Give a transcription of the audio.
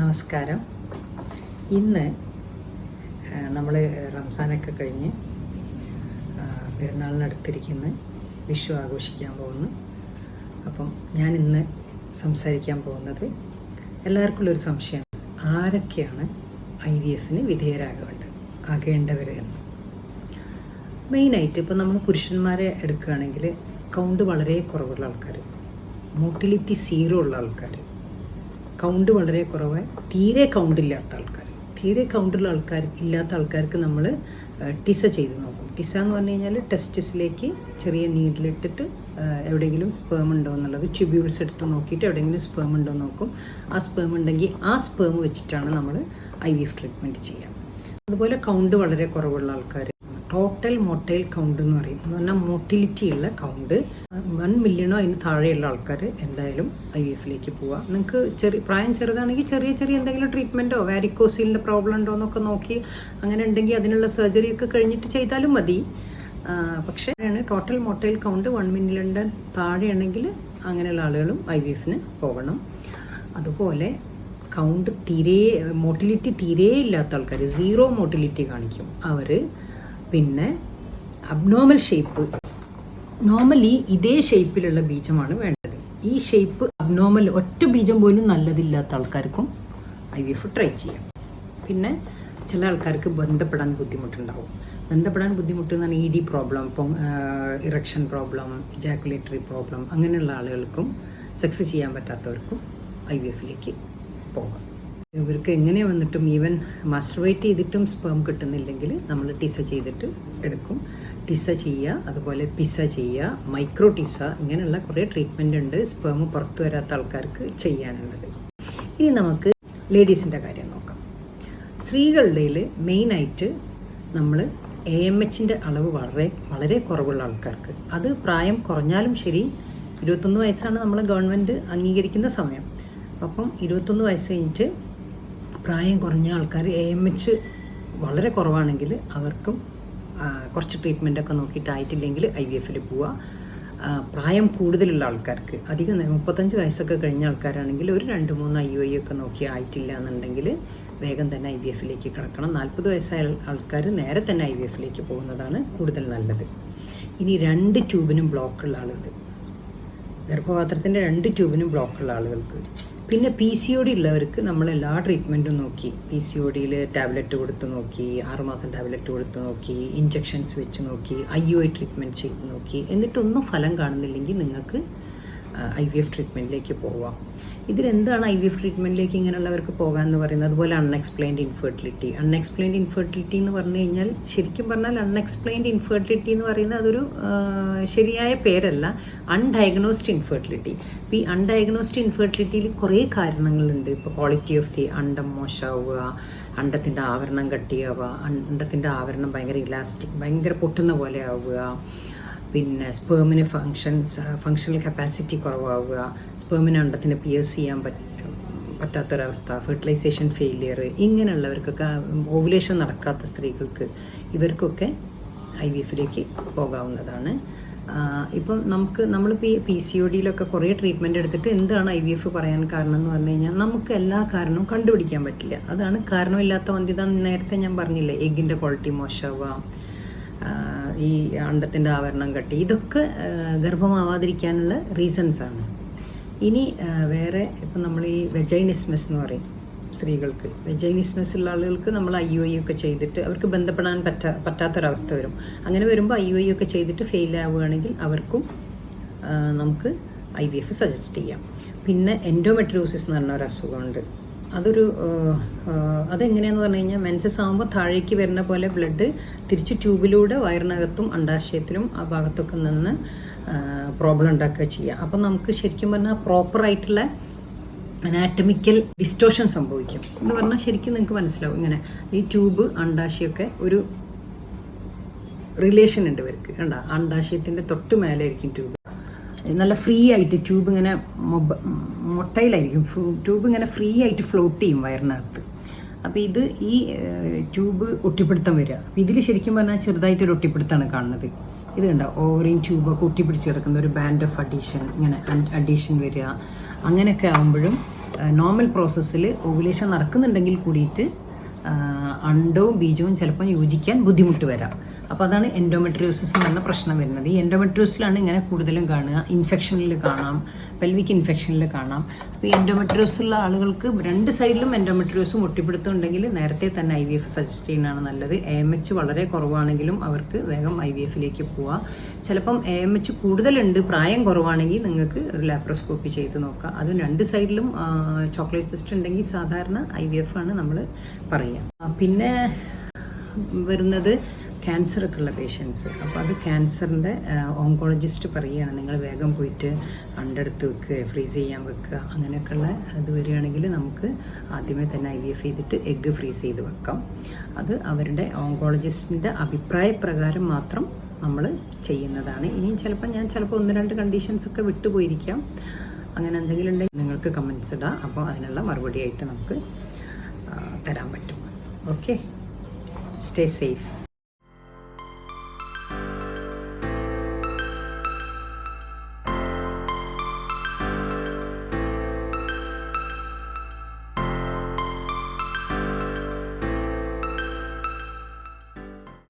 നമസ്കാരം. ഇന്ന് നമ്മൾ റംസാനൊക്കെ കഴിഞ്ഞ് പെരുന്നാളിനടുത്തിരിക്കുന്ന വിഷു ആഘോഷിക്കാൻ പോകുന്നു. അപ്പം ഞാൻ ഇന്ന് സംസാരിക്കാൻ പോകുന്നത് എല്ലാവർക്കും ഉള്ളൊരു സംശയം. ആരൊക്കെയാണ് ഐ വി എഫിന് വിധേയരാകേണ്ട ആകേണ്ടവർ എന്ന്? മെയിനായിട്ട് ഇപ്പോൾ നമ്മൾ പുരുഷന്മാരെ എടുക്കുകയാണെങ്കിൽ കൗണ്ട് വളരെ കുറവുള്ള ആൾക്കാർ മോട്ടിലിറ്റി സീറോ ഉള്ള ആൾക്കാർ കൗണ്ട് വളരെ കുറവ് തീരെ കൗണ്ട് ഇല്ലാത്ത ആൾക്കാർ. തീരെ കൗണ്ടുള്ള ആൾക്കാർ ഇല്ലാത്ത ആൾക്കാർക്ക് നമ്മൾ ടിസ ചെയ്ത് നോക്കും. ടിസ എന്ന് പറഞ്ഞു കഴിഞ്ഞാൽ ടെസ്റ്റിസിലേക്ക് ചെറിയ നീഡിലിട്ടിട്ട് എവിടെയെങ്കിലും സ്പേം ഉണ്ടോ എന്നുള്ളത് ട്യൂബ്യൂൾസ് എടുത്ത് നോക്കിയിട്ട് എവിടെയെങ്കിലും സ്പേം ഉണ്ടോ നോക്കും. ആ സ്പേം ഉണ്ടെങ്കിൽ ആ സ്പേം വെച്ചിട്ടാണ് നമ്മൾ ഐ വി എഫ് ട്രീറ്റ്മെന്റ് ചെയ്യുക. അതുപോലെ കൗണ്ട് വളരെ കുറവുള്ള ആൾക്കാർ. ടോട്ടൽ മൊട്ടൈൽ കൗണ്ട് എന്ന് പറയും. എന്ന് പറഞ്ഞാൽ മോട്ടിലിറ്റി ഉള്ള കൗണ്ട് വൺ മില്യണോ അതിന് താഴെയുള്ള ആൾക്കാർ എന്തായാലും ഐ വി എഫിലേക്ക് പോവുക നിങ്ങൾക്ക് ചെറിയ പ്രായം ചെറുതാണെങ്കിൽ ചെറിയ ചെറിയ എന്തെങ്കിലും ട്രീറ്റ്മെന്റോ വാരിക്കോസിലിന്റെ പ്രോബ്ലം ഉണ്ടോ എന്നൊക്കെ നോക്കി അങ്ങനെ ഉണ്ടെങ്കിൽ അതിനുള്ള സർജറി ഒക്കെ കഴിഞ്ഞിട്ട് ചെയ്താലും മതി. പക്ഷേ ടോട്ടൽ മൊട്ടൈൽ കൗണ്ട് വൺ മില്യണിന്റെ താഴെയാണെങ്കിൽ അങ്ങനെയുള്ള ആളുകളും ഐ വി എഫിന് പോകണം. അതുപോലെ കൗണ്ട് തീരെ മോട്ടിലിറ്റി തീരെ ഇല്ലാത്ത ആൾക്കാർ സീറോ മോട്ടിലിറ്റി കാണിക്കും. അവർ പിന്നെ അബ്നോമൽ ഷേപ്പ് നോർമലി ഇതേ ഷേപ്പിലുള്ള ബീജമാണ് വേണ്ടത്. ഈ ഷേപ്പ് അബ്നോർമൽ ഒറ്റ ബീജം പോലും നല്ലതില്ലാത്ത ആൾക്കാർക്കും ഐ വി എഫ് ട്രൈ ചെയ്യാം. പിന്നെ ചില ആൾക്കാർക്ക് ബന്ധപ്പെടാൻ ബുദ്ധിമുട്ടുണ്ടാവും. ബന്ധപ്പെടാൻ ബുദ്ധിമുട്ട് എന്ന് പറഞ്ഞാൽ ഇ ഡി പ്രോബ്ലം ഇപ്പം ഇറക്ഷൻ പ്രോബ്ലം ഇജാക്കുലേറ്ററി പ്രോബ്ലം അങ്ങനെയുള്ള ആളുകൾക്കും സെക്സ് ചെയ്യാൻ പറ്റാത്തവർക്കും ഐ വി എഫിലേക്ക് പോകാം. ഇവർക്ക് എങ്ങനെ വന്നിട്ടും ഈവൻ മാസ്റ്റർവേറ്റ് ചെയ്തിട്ടും സ്പേം കിട്ടുന്നില്ലെങ്കിൽ നമ്മൾ ടിസ ചെയ്തിട്ട് എടുക്കും. ടിസ ചെയ്യുക അതുപോലെ പിസ ചെയ്യുക മൈക്രോ ടിസ ഇങ്ങനെയുള്ള കുറേ ട്രീറ്റ്മെന്റ് ഉണ്ട് സ്പേം പുറത്തു വരാത്ത ആൾക്കാർക്ക് ചെയ്യാനുള്ളത്. ഇനി നമുക്ക് ലേഡീസിന്റെ കാര്യം നോക്കാം. സ്ത്രീകളുടെ മെയിനായിട്ട് നമ്മൾ എ എം എച്ചിന്റെ അളവ് വളരെ വളരെ കുറവുള്ള ആൾക്കാർക്ക്. അത് പ്രായം കുറഞ്ഞാലും ശരി ഇരുപത്തൊന്ന് വയസ്സാണ് നമ്മൾ ഗവൺമെന്റ് അംഗീകരിക്കുന്ന സമയം. അപ്പം ഇരുപത്തൊന്ന് വയസ്സ് കഴിഞ്ഞിട്ട് പ്രായം കുറഞ്ഞ ആൾക്കാർ എ എം എച്ച് വളരെ കുറവാണെങ്കിൽ അവർക്കും കുറച്ച് ട്രീറ്റ്മെന്റൊക്കെ നോക്കിയിട്ടായിട്ടില്ലെങ്കിൽ ഐ വി എഫിൽ പോവുക. പ്രായം കൂടുതലുള്ള ആൾക്കാർക്ക് അധികം മുപ്പത്തഞ്ച് വയസ്സൊക്കെ കഴിഞ്ഞ ആൾക്കാരാണെങ്കിൽ ഒരു രണ്ട് മൂന്ന് ഐ ഒ ഒക്കെ നോക്കി ആയിട്ടില്ല എന്നുണ്ടെങ്കിൽ വേഗം തന്നെ ഐ വി എഫിലേക്ക് കിടക്കണം. നാൽപ്പത് വയസ്സായ ആൾക്കാർ നേരെ തന്നെ ഐ വി എഫിലേക്ക് പോകുന്നതാണ് കൂടുതൽ നല്ലത്. ഇനി രണ്ട് ട്യൂബിനും ബ്ലോക്കുള്ള ആളുകൾ ഗർഭപാത്രത്തിന്റെ രണ്ട് ട്യൂബിനും ബ്ലോക്കുള്ള ആളുകൾക്ക് പിന്നെ പി സി ഒ ഡി ഉള്ളവർക്ക് നമ്മൾ എല്ലാ ട്രീറ്റ്മെന്റും നോക്കി. പി സി ഒ ഡിയിൽ ടാബ്ലറ്റ് കൊടുത്ത് നോക്കി ആറുമാസം ടാബ്ലറ്റ് കൊടുത്ത് നോക്കി ഇഞ്ചെക്ഷൻസ് വെച്ച് നോക്കി ഐ യു ഐ ട്രീറ്റ്മെന്റ് ചെയ്ത് നോക്കി. എന്നിട്ടൊന്നും ഫലം കാണുന്നില്ലെങ്കിൽ നിങ്ങൾക്ക് ഐ വി എഫ് ട്രീറ്റ്മെന്റിലേക്ക് പോവാം ഇതിലെന്താണ് ഐ വി എഫ് ട്രീറ്റ്മെന്റിലേക്ക് ഇങ്ങനെയുള്ളവർക്ക് പോകാൻ എന്ന് പറയുന്നത്? അതുപോലെ അൺഎക്സ്പ്ലെയിൻഡ് ഇൻഫെർട്ടിലിറ്റി അൺഎക്സ്പ്ലെയിൻഡ് ഇൻഫെർട്ടിലിറ്റി എന്ന് പറഞ്ഞു കഴിഞ്ഞാൽ ശരിക്കും പറഞ്ഞാൽ അൺഎക്സ്പ്ലെയിൻഡ് ഇൻഫെർട്ടിലിറ്റി എന്ന് പറയുന്നത് അതൊരു ശരിയായ പേരല്ല അൺഡയഗ്നോസ്ഡ് ഇൻഫെർട്ടിലിറ്റി ഇപ്പോൾ ഈ അൺഡയഗ്നോസ്ഡ് ഇൻഫെർട്ടിലിറ്റിയിൽ കുറേ കാരണങ്ങളുണ്ട്. ഇപ്പോൾ ക്വാളിറ്റി ഓഫ് ദി അണ്ടം മോശമാവുക അണ്ടത്തിന്റെ ആവരണം കട്ടിയാവുക അണ്ടത്തിന്റെ ആവരണം ഭയങ്കര ഇലാസ്റ്റിക് ഭയങ്കര പൊട്ടുന്ന പോലെ ആവുക പിന്നെ സ്പേമിന് ഫങ്ഷൻസ് ഫങ്ഷണൽ കപ്പാസിറ്റി കുറവാവുക സ്പേമിന് അണ്ടത്തിന് പിയേഴ്സ് ചെയ്യാൻ പറ്റും പറ്റാത്തൊരവസ്ഥ ഫെർട്ടിലൈസേഷൻ ഫെയിലിയർ ഇങ്ങനെയുള്ളവർക്കൊക്കെ ഓവുലേഷൻ നടക്കാത്ത സ്ത്രീകൾക്ക് ഇവർക്കൊക്കെ ഐ വി എഫിലേക്ക് പോകാവുന്നതാണ്. ഇപ്പോൾ ഇപ്പം നമുക്ക് നമ്മളിപ്പോൾ ഈ പി സി ഒ ഡിയിലൊക്കെ കുറേ ട്രീറ്റ്മെന്റ് എടുത്തിട്ട് എന്താണ് ഐ വി എഫ് പറയാൻ കാരണം എന്ന് പറഞ്ഞു കഴിഞ്ഞാൽ നമുക്ക് എല്ലാ കാരണവും കണ്ടുപിടിക്കാൻ പറ്റില്ല. അതാണ് കാരണമില്ലാത്ത വന്ധ്യത നേരത്തെ ഞാൻ പറഞ്ഞില്ലേ എഗ്ഗിന്റെ ക്വാളിറ്റി മോശമാവുക ഈ അണ്ടത്തിന്റെ ആവരണം കട്ടി. ഇതൊക്കെ ഗർഭമാവാതിരിക്കാനുള്ള ആണ്. ഇനി വേറെ ഇപ്പം നമ്മൾ ഈ വെജൈനിസ്മസ് എന്ന് പറയും സ്ത്രീകൾക്ക്. വെജൈനിസ്മസ് ഉള്ള ആളുകൾക്ക് നമ്മൾ ഐ ഒ ഒക്കെ ചെയ്തിട്ട് അവർക്ക് ബന്ധപ്പെടാൻ പറ്റാ പറ്റാത്തൊരവസ്ഥ വരും. അങ്ങനെ വരുമ്പോൾ ഐ ഒ ഒക്കെ ചെയ്തിട്ട് ഫെയിൽ ആവുകയാണെങ്കിൽ അവർക്കും നമുക്ക് ഐ വി എഫ് സജസ്റ്റ് ചെയ്യാം. പിന്നെ എൻഡോമെട്രിയോസിസ് എന്ന് പറഞ്ഞ ഒരു അസുഖമുണ്ട്. അതൊരു അതെങ്ങനെയാന്ന് പറഞ്ഞു കഴിഞ്ഞാൽ മെൻസസ് ആകുമ്പോൾ താഴേക്ക് വരുന്ന പോലെ ബ്ലഡ് തിരിച്ച് ട്യൂബിലൂടെ വയറിനകത്തും അണ്ടാശയത്തിലും ആ ഭാഗത്തൊക്കെ നിന്ന് പ്രോബ്ലം ഉണ്ടാക്കുക ചെയ്യുക. അപ്പം നമുക്ക് ശരിക്കും പറഞ്ഞാൽ പ്രോപ്പറായിട്ടുള്ള അനാറ്റമിക്കൽ ഡിസ്റ്റോഷൻ സംഭവിക്കും. എന്ന് പറഞ്ഞാൽ ശരിക്കും നിങ്ങൾക്ക് മനസ്സിലാവും ഇങ്ങനെ ഈ ട്യൂബ് അണ്ടാശയൊക്കെ ഒരു റിലേഷൻ ഉണ്ട് ഇവർക്ക്. കണ്ട? അണ്ടാശയത്തിന്റെ തൊട്ട് മേലെ ആയിരിക്കും ട്യൂബ്. നല്ല ഫ്രീ ആയിട്ട് ട്യൂബ് ഇങ്ങനെ മൊബ മൊട്ടയിലായിരിക്കും. ട്യൂബ് ഇങ്ങനെ ഫ്രീ ആയിട്ട് ഫ്ലോട്ട് ചെയ്യും വയറിനകത്ത്. അപ്പോൾ ഇത് ഈ ട്യൂബ് ഒട്ടിപ്പിടുത്തം വരിക. അപ്പോൾ ഇതിൽ ശരിക്കും പറഞ്ഞാൽ ചെറുതായിട്ട് ഒരു ഒട്ടിപ്പിടുത്തമാണ് കാണുന്നത്. ഇത് കണ്ട? ഓവറിയും ട്യൂബൊക്കെ ഒട്ടിപ്പിടിച്ച് കിടക്കുന്ന ഒരു ബാൻഡ് ഓഫ് അഡീഷൻ ഇങ്ങനെ അഡീഷൻ വരിക. അങ്ങനെയൊക്കെ ആകുമ്പോഴും നോർമൽ പ്രോസസ്സിൽ ഓവുലേഷൻ നടക്കുന്നുണ്ടെങ്കിൽ കൂടിയിട്ട് അണ്ടവും ബീജവും ചിലപ്പോൾ യോജിക്കാൻ ബുദ്ധിമുട്ട് വരാം. അപ്പോൾ അതാണ് എൻഡോമെട്രിയോസിസ് എന്ന് പറഞ്ഞ പ്രശ്നം വരുന്നത്. ഈ എൻഡോമെട്രിയോസിലാണ് ഇങ്ങനെ കൂടുതലും കാണുക. ഇൻഫെക്ഷനിൽ കാണാം. പെൽവിക് ഇൻഫെക്ഷനിൽ കാണാം. അപ്പോൾ ഈ എൻഡോമെട്രിയോസ് ഉള്ള ആളുകൾക്ക് രണ്ട് സൈഡിലും എൻഡോമെട്രിയോസ് മുട്ടിപ്പിടുത്തുണ്ടെങ്കിൽ നേരത്തെ തന്നെ ഐ വി എഫ് സജസ്റ്റ് ചെയ്യുന്നതാണ് നല്ലത്. എ എം എച്ച് വളരെ കുറവാണെങ്കിലും അവർക്ക് വേഗം ഐ വി എഫിലേക്ക് പോവാം. ചിലപ്പം എ എം എച്ച് കൂടുതലുണ്ട് പ്രായം കുറവാണെങ്കിൽ നിങ്ങൾക്ക് ഒരു ലാപ്രോസ്കോപ്പി ചെയ്ത് നോക്കാം. അതും രണ്ട് സൈഡിലും ചോക്ലേറ്റ് സിസ്റ്റ് ഉണ്ടെങ്കിൽ സാധാരണ ഐ വി എഫ് ആണ് നമ്മൾ പറയുക പിന്നെ വരുന്നത് ക്യാൻസർ ഒക്കെ ഉള്ള പേഷ്യൻസ് അപ്പോൾ അത് ക്യാൻസറിന്റെ ഓങ്കോളജിസ്റ്റ് പറയുകയാണ് നിങ്ങൾ വേഗം പോയിട്ട് അണ്ടെടുത്ത് വെക്കുക ഫ്രീസ് ചെയ്യാൻ വെക്കുക അങ്ങനെയൊക്കെയുള്ള ഇത് വരികയാണെങ്കിൽ നമുക്ക് ആദ്യമേ തന്നെ ഐ വി എഫ് ചെയ്തിട്ട് എഗ്ഗ് ഫ്രീസ് ചെയ്ത് വെക്കാം. അത് അവരുടെ ഓങ്കോളജിസ്റ്റിന്റെ അഭിപ്രായ പ്രകാരം മാത്രം നമ്മൾ ചെയ്യുന്നതാണ്. ഇനിയും ചിലപ്പോൾ ഞാൻ ചിലപ്പോൾ ഒന്ന് രണ്ട് കണ്ടീഷൻസ് ഒക്കെ വിട്ടുപോയിരിക്കാം. അങ്ങനെ എന്തെങ്കിലും ഉണ്ടെങ്കിൽ നിങ്ങൾക്ക് കമൻസ് ഇടാം. അപ്പോൾ അതിനുള്ള മറുപടിയായിട്ട് നമുക്ക് തരാൻ പറ്റും. Okay stay safe